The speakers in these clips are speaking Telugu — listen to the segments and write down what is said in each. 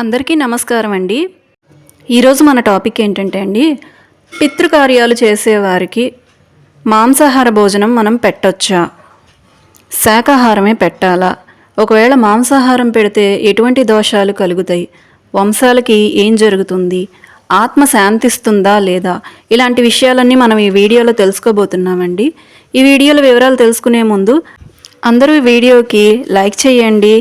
అందరికీ నమస్కారం అండి. ఈరోజు మన టాపిక్ ఏంటంటే అండి పితృకార్యాలు చేసేవారికి మాంసాహార భోజనం మనం పెట్టొచ్చా? శాకాహారమే పెట్టాలా? ఒకవేళ మాంసాహారం పెడితే ఎటువంటి దోషాలు కలుగుతాయి? వంశాలకి ఏం జరుగుతుంది? ఆత్మ శాంతిస్తుందా లేదా? ఇలాంటి విషయాలన్నీ మనం ఈ వీడియోలో తెలుసుకోబోతున్నామండి. ఈ వీడియోల వివరాలు తెలుసుకునే ముందు అందరూ వీడియోకి లైక్ చేయండి.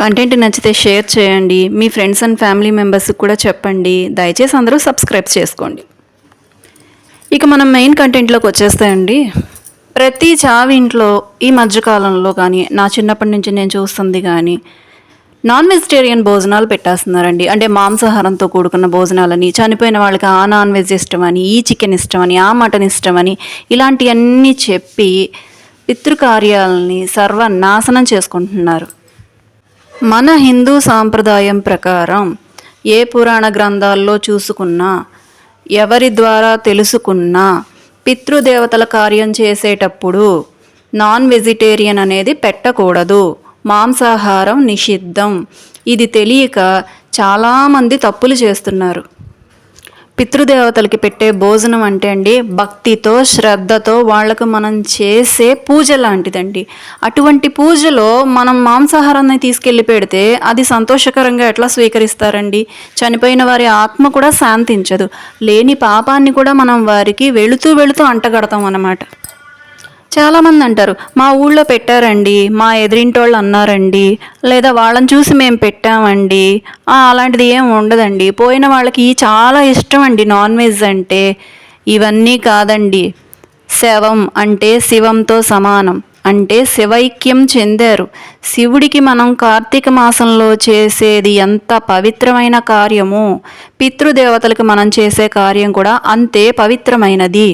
కంటెంట్ నచ్చితే షేర్ చేయండి. మీ ఫ్రెండ్స్ అండ్ ఫ్యామిలీ మెంబర్స్కి కూడా చెప్పండి. దయచేసి అందరూ సబ్స్క్రైబ్ చేసుకోండి. ఇక మనం మెయిన్ కంటెంట్లోకి వచ్చేస్తాయండి. ప్రతి చావింట్లో ఈ మధ్యకాలంలో కానీ నా చిన్నప్పటి నుంచి నేను చూస్తుంది కానీ నాన్ వెజిటేరియన్ భోజనాలు పెట్టేస్తున్నారండి. అంటే మాంసాహారంతో కూడుకున్న భోజనాలని చనిపోయిన వాళ్ళకి ఆ నాన్ వెజ్ ఇష్టమని ఈ చికెన్ ఇష్టమని ఆ మటన్ ఇష్టమని ఇలాంటివన్నీ చెప్పి పితృకార్యాలని సర్వనాశనం చేసుకుంటున్నారు. మన హిందూ సాంప్రదాయం ప్రకారం ఏ పురాణ గ్రంథాల్లో చూసుకున్నా ఎవరి ద్వారా తెలుసుకున్నా పితృదేవతల కార్యం చేసేటప్పుడు నాన్ వెజిటేరియన్ అనేది పెట్టకూడదు. మాంసాహారం నిషిద్ధం. ఇది తెలియక చాలామంది తప్పులు చేస్తున్నారు. పితృదేవతలకి పెట్టే భోజనం అంటే అండి భక్తితో శ్రద్ధతో వాళ్ళకు మనం చేసే పూజ లాంటిదండి. అటువంటి పూజలో మనం మాంసాహారాన్ని తీసుకెళ్ళి పెడితే అది సంతోషకరంగా ఎట్లా స్వీకరిస్తారండి? చనిపోయిన వారి ఆత్మ కూడా శాంతించదు. లేని పాపాన్ని కూడా మనం వారికి వెళుతూ వెళుతూ అంటగడతాం అన్నమాట చాలామంది అంటారు మా ఊళ్ళో పెట్టారండి మా ఎదిరింటోళ్ళు అన్నారండి లేదా వాళ్ళని చూసి మేము పెట్టామండి అలాంటిది ఏం ఉండదండి. పోయిన వాళ్ళకి చాలా ఇష్టం అండి నాన్ వెజ్ అంటే. ఇవన్నీ కాదండి. శవం అంటే శివంతో సమానం. అంటే శివైక్యం చెందారు. శివుడికి మనం కార్తీక మాసంలో చేసేది ఎంత పవిత్రమైన కార్యమో పితృదేవతలకు మనం చేసే కార్యం కూడా అంతే పవిత్రమైనది.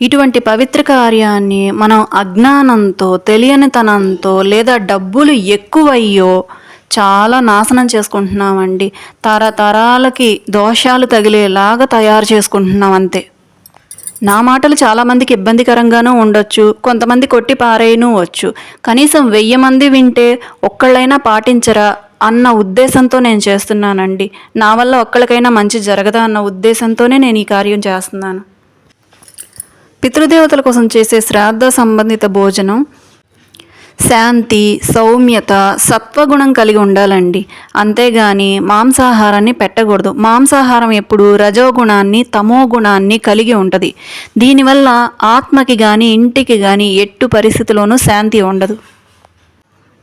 ఇటువంటి పవిత్ర కార్యాన్ని మనం అజ్ఞానంతో తెలియనితనంతో లేదా డబ్బులు ఎక్కువయ్యో చాలా నాశనం చేసుకుంటున్నామండి. తరతరాలకి దోషాలు తగిలేలాగా తయారు చేసుకుంటున్నాం అంతే. నా మాటలు చాలామందికి ఇబ్బందికరంగానూ ఉండొచ్చు కొంతమంది కొట్టి పారేయను వచ్చు. కనీసం వెయ్యి మంది వింటే ఒక్కళ్ళైనా పాటించరా అన్న ఉద్దేశంతో నేను చేస్తున్నానండి. నా వల్ల ఒక్కళ్ళకైనా మంచి జరగదా అన్న ఉద్దేశంతోనే నేను ఈ కార్యం చేస్తున్నాను. పితృదేవతల కోసం చేసే శ్రాద్ధ సంబంధిత భోజనం. శాంతి సౌమ్యత సత్వగుణం కలిగి ఉండాలండి. అంతేగాని మాంసాహారాన్ని పెట్టకూడదు. మాంసాహారం ఎప్పుడు రజోగుణాన్ని తమో గుణాన్ని కలిగి ఉంటుంది. దీనివల్ల ఆత్మకి కానీ ఇంటికి కానీ ఎట్టు పరిస్థితిలోనూ శాంతి ఉండదు.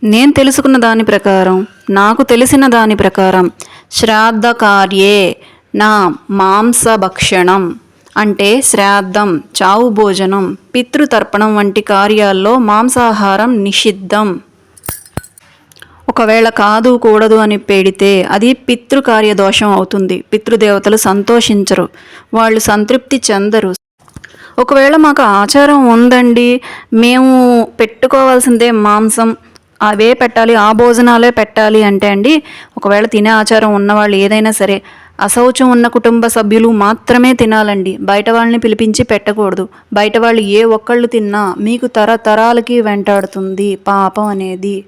నేను తెలుసుకున్న దాని ప్రకారం నాకు తెలిసిన దాని ప్రకారం శ్రాద్ధ కార్యే నా మాంసభక్షణం అంటే శ్రాద్ధం చావు భోజనం పితృతర్పణం వంటి కార్యాల్లో మాంసాహారం నిషిద్ధం. ఒకవేళ కాదు కూడదు అని పెడితే అది పితృకార్య దోషం అవుతుంది. పితృదేవతలు సంతోషించరు. వాళ్ళు సంతృప్తి చెందరు. ఒకవేళ మాకు ఆచారం ఉందండి మేము పెట్టుకోవాల్సిందే మాంసం. అవే పెట్టాలి ఆ భోజనాలే పెట్టాలి అంటే అండి ఒకవేళ తినే ఆచారం ఉన్నవాళ్ళు ఏదైనా సరే అశౌచం ఉన్న కుటుంబ సభ్యులు మాత్రమే తినాలండి. బయట వాళ్ళని పిలిపించి పెట్టకూడదు. బయట వాళ్ళు ఏ ఒక్కళ్ళు తిన్నా మీకు తరతరాలకి వెంటాడుతుంది పాపం అనేది.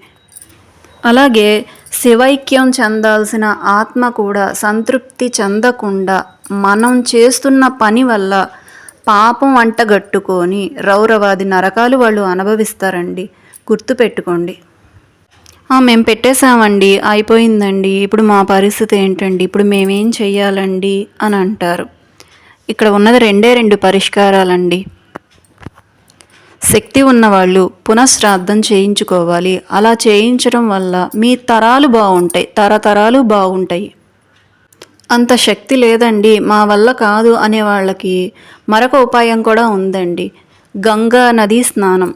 అలాగే శివైక్యం చెందాల్సిన ఆత్మ కూడా సంతృప్తి చెందకుండా మనం చేస్తున్న పని వల్ల పాపం అంటగట్టుకొని రౌరవాది నరకాలు వాళ్ళు అనుభవిస్తారండి. గుర్తుపెట్టుకోండి. మేము పెట్టేశామండి అయిపోయిందండి. ఇప్పుడు మా పరిస్థితి ఏంటండి? ఇప్పుడు మేమేం చెయ్యాలండి? అని అంటారు. ఇక్కడ ఉన్నది రెండే రెండు పరిష్కారాలండి. శక్తి ఉన్నవాళ్ళు పునఃశ్రాద్ధం చేయించుకోవాలి. అలా చేయించడం వల్ల మీ తరాలు బాగుంటాయి తరతరాలు బాగుంటాయి. అంత శక్తి లేదండి మా వల్ల కాదు అనే వాళ్ళకి మరొక ఉపాయం కూడా ఉందండి. గంగా నది స్నానం.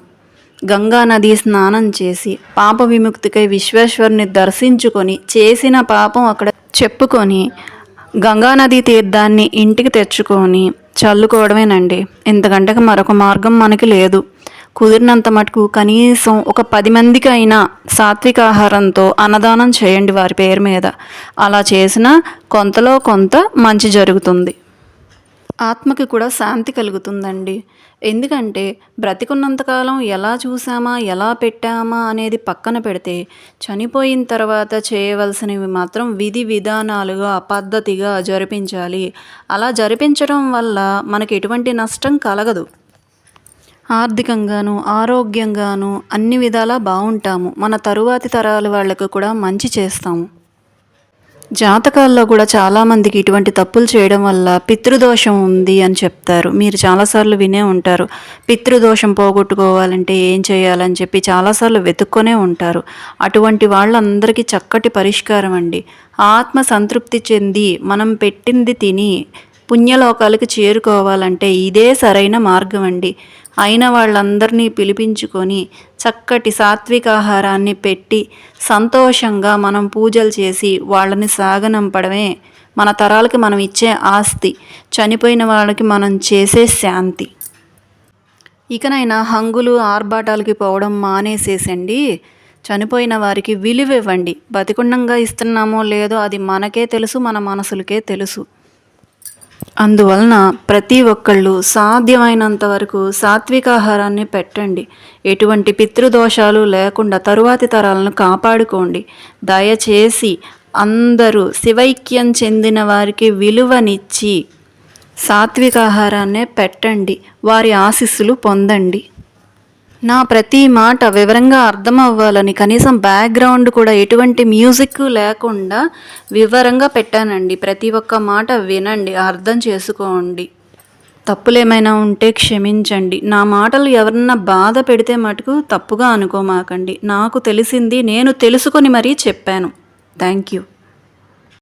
గంగానది స్నానం చేసి పాప విముక్తికై విశ్వేశ్వరుని దర్శించుకొని చేసిన పాపం అక్కడ చెప్పుకొని గంగా నదీ తీర్థాన్ని ఇంటికి తెచ్చుకొని చల్లుకోవడమేనండి. ఇంతకంటే మరొక మార్గం మనకి లేదు. కుదిరినంత మటుకు కనీసం ఒక పది మందికి అయినా సాత్విక ఆహారంతో అన్నదానం చేయండి వారి పేరు మీద. అలా చేసినా కొంతలో కొంత మంచి జరుగుతుంది. ఆత్మకి కూడా శాంతి కలుగుతుందండి. ఎందుకంటే బ్రతికున్నంతకాలం ఎలా చూసామా ఎలా పెట్టామా అనేది పక్కన పెడితే చనిపోయిన తర్వాత చేయవలసినవి మాత్రం విధి విధానాలుగా పద్ధతిగా జరిపించాలి. అలా జరిపించడం వల్ల మనకి ఎటువంటి నష్టం కలగదు. ఆర్థికంగాను ఆరోగ్యంగాను అన్ని విధాలా బాగుంటాము. మన తరువాతి తరాల వాళ్ళకు కూడా మంచి చేస్తాము. జాతకాల్లో కూడా చాలామందికి ఇటువంటి తప్పులు చేయడం వల్ల పితృదోషం ఉంది అని చెప్తారు. మీరు చాలాసార్లు వినే ఉంటారు. పితృదోషం పోగొట్టుకోవాలంటే ఏం చేయాలని చెప్పి చాలాసార్లు వెతుక్కొనే ఉంటారు. అటువంటి వాళ్ళందరికీ చక్కటి పరిష్కారం అండి. ఆత్మ సంతృప్తి చెంది మనం పెట్టింది తిని పుణ్యలోకాలకు చేరుకోవాలంటే ఇదే సరైన మార్గం అండి. అయిన వాళ్ళందరినీ పిలిపించుకొని చక్కటి సాత్విక ఆహారాన్ని పెట్టి సంతోషంగా మనం పూజలు చేసి వాళ్ళని సాగనంపడమే మన తరాలకి మనం ఇచ్చే ఆస్తి చనిపోయిన వాళ్ళకి మనం చేసే శాంతి. ఇకనైనా హంగులు ఆర్భాటాలకి పోవడం మానేసేసండి. చనిపోయిన వారికి విలువ ఇవ్వండి బతికుండంగా ఇస్తున్నామో లేదో అది మనకే తెలుసు మన మనసులకే తెలుసు. అందువలన ప్రతి ఒక్కళ్ళు సాధ్యమైనంత వరకు సాత్వికాహారాన్ని పెట్టండి. ఎటువంటి పితృదోషాలు లేకుండా తరువాతి తరాలను కాపాడుకోండి. దయచేసి అందరూ శివైక్యం చెందిన వారికి విలువనిచ్చి సాత్వికాహారాన్నే పెట్టండి. వారి ఆశీస్సులు పొందండి. నా ప్రతి మాట వివరంగా అర్థం అవ్వాలని కనీసం బ్యాక్గ్రౌండ్ కూడా ఎటువంటి మ్యూజిక్ లేకుండా వివరంగా పెట్టానండి. ప్రతి ఒక్క మాట వినండి అర్థం చేసుకోండి. తప్పులేమైనా ఉంటే క్షమించండి. నా మాటలు ఎవరన్నా బాధ పెడితే మటుకు తప్పుగా అనుకోమాకండి. నాకు తెలిసింది నేను తెలుసుకొని మరీ చెప్పాను. Thank you